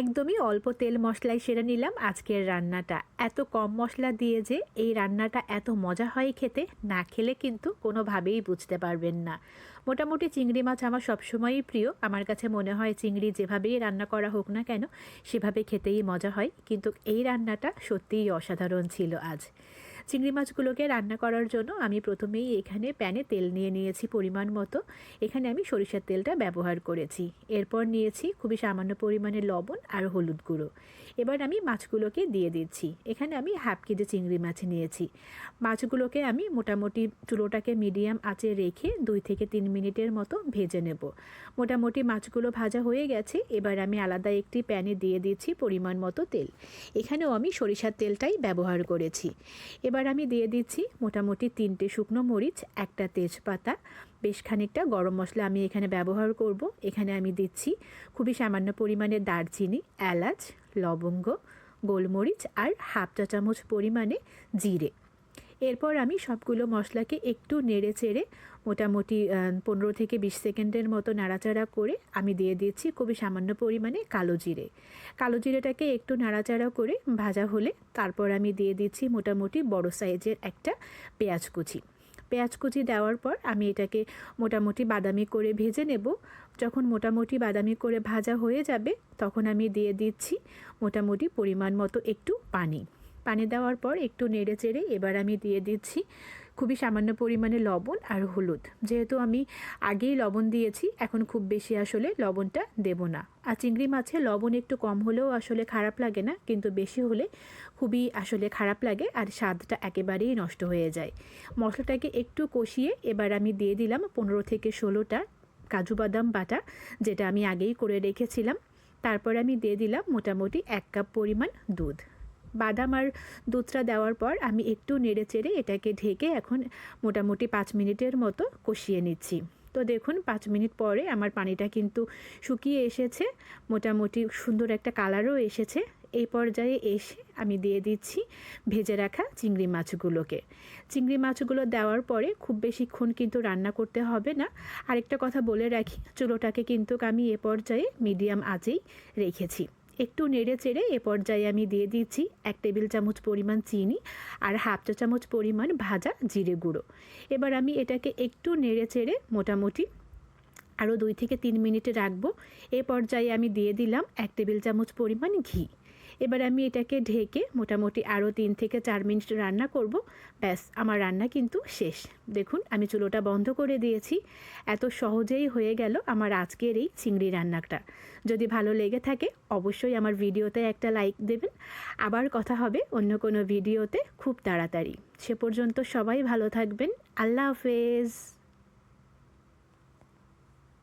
একদমই অল্প তেল মশলায় সেরে নিলাম আজকের রান্নাটা। এত কম মশলা দিয়ে যে এই রান্নাটা এত মজা হয় খেতে, না খেলে কিন্তু কোনোভাবেই বুঝতে পারবেন না। মোটামুটি চিংড়ি মাছ আমার সবসময়ই প্রিয়। আমার কাছে মনে হয় চিংড়ি যেভাবেই রান্না করা হোক না কেন, সেভাবে খেতেই মজা হয়। কিন্তু এই রান্নাটা সত্যিই অসাধারণ ছিল আজ। চিংড়ি মাছগুলোকে রান্না করার জন্য আমি প্রথমেই এখানে প্যানে তেল নিয়ে নিয়েছি পরিমাণ মতো। এখানে আমি সরিষার তেলটা ব্যবহার করেছি। এরপর নিয়েছি খুবই সামান্য পরিমাণে লবণ আর হলুদ গুঁড়ো। এবার আমি মাছগুলোকে দিয়ে দিচ্ছি। এখানে আমি হাফ কেজি চিংড়ি মাছ নিয়েছি। মাছগুলোকে আমি মোটামুটি চুলোটাকে মিডিয়াম আঁচে রেখে দুই থেকে তিন মিনিটের মতো ভেজে নেব। মোটামুটি মাছগুলো ভাজা হয়ে গেছে। এবার আমি আলাদা একটি প্যানে দিয়ে দিচ্ছি পরিমাণ মতো তেল। এখানেও আমি সরিষার তেলটাই ব্যবহার করেছি। এবার আমি দিয়ে দিচ্ছি মোটামুটি তিনটে শুকনো মরিচ, একটা তেজপাতা, বেশ খানিকটা গরম মশলা আমি এখানে ব্যবহার করব। এখানে আমি দিচ্ছি খুবই সামান্য পরিমাণে দারচিনি, এলাচ, লবঙ্গ, গোলমরিচ আর হাফ চা চামচ পরিমাণে জিরে। এরপর আমি সবগুলো মশলাকে একটু নেড়ে চেড়ে মোটামুটি পনেরো থেকে বিশ সেকেন্ডের মতো নাড়াচাড়া করে আমি দিয়ে দিচ্ছি খুবই সামান্য পরিমাণে কালো জিরে। কালো জিরেটাকে একটু নাড়াচাড়া করে ভাজা হলে তারপর আমি দিয়ে দিচ্ছি মোটামুটি বড় সাইজের একটা পেঁয়াজ কুচি। পেঁয়াজ কুচি দেওয়ার পর আমি এটাকে মোটামুটি বাদামি করে ভেজে নেব। যখন মোটামুটি বাদামি করে ভাজা হয়ে যাবে, তখন আমি দিয়ে দিচ্ছি মোটামুটি পরিমাণ মতো একটু পানি। পানি দেওয়ার পর একটু নেড়ে চেড়ে এবার আমি দিয়ে দিচ্ছি খুবই সামান্য পরিমাণে লবণ আর হলুদ। যেহেতু আমি আগেই লবণ দিয়েছি, এখন খুব বেশি আসলে লবণটা দেব না। আর চিংড়ি মাছে লবণ একটু কম হলেও আসলে খারাপ লাগে না, কিন্তু বেশি হলে খুবই আসলে খারাপ লাগে আর স্বাদটা একেবারেই নষ্ট হয়ে যায়। মশলাটাকে একটু কষিয়ে এবার আমি দিয়ে দিলাম পনেরো থেকে ষোলোটা কাজু বাদাম বাটা, যেটা আমি আগেই করে রেখেছিলাম। তারপর আমি দিয়ে দিলাম মোটামুটি এক কাপ পরিমাণ দুধ। বাদাম আর দুধটা দেওয়ার পর আমি একটু নেড়ে চেড়ে এটাকে ঢেকে এখন মোটামুটি পাঁচ মিনিটের মতো কষিয়ে নিচ্ছি। তো দেখুন, পাঁচ মিনিট পরে আমার পানিটা কিন্তু শুকিয়ে এসেছে, মোটামুটি সুন্দর একটা কালারও এসেছে। এই পর্যায়ে এসে আমি দিয়ে দিচ্ছি ভেজে রাখা চিংড়ি মাছগুলোকে। চিংড়ি মাছগুলো দেওয়ার পরে খুব বেশিক্ষণ কিন্তু রান্না করতে হবে না। আরেকটা কথা বলে রাখি, চুলোটাকে কিন্তু আমি এ পর্যায়ে মিডিয়াম আঁচেই রেখেছি। একটু নেড়ে চেড়ে এ পর্যায়ে আমি দিয়ে দিচ্ছি এক টেবিল চামচ পরিমাণ চিনি আর হাফ চা চামচ পরিমাণ ভাজা জিরে গুঁড়ো। এবার আমি এটাকে একটু নেড়ে চেড়ে মোটামুটি আরও দুই থেকে তিন মিনিটে রাখব। এ পর্যায়ে আমি দিয়ে দিলাম এক টেবিল চামচ পরিমাণ ঘি। এবার আমি এটাকে ঢেকে মোটামুটি আরও তিন থেকে চার মিনিট রান্না করব। ব্যাস, আমার রান্না কিন্তু শেষ। দেখুন, আমি চুলোটা বন্ধ করে দিয়েছি। এত সহজেই হয়ে গেল আমার আজকের এই চিংড়ি রান্নাটা। যদি ভালো লেগে থাকে, অবশ্যই আমার ভিডিওতে একটা লাইক দেবেন। আবার কথা হবে অন্য কোনো ভিডিওতে খুব তাড়াতাড়ি। সে পর্যন্ত সবাই ভালো থাকবেন। আল্লাহ হাফেজ।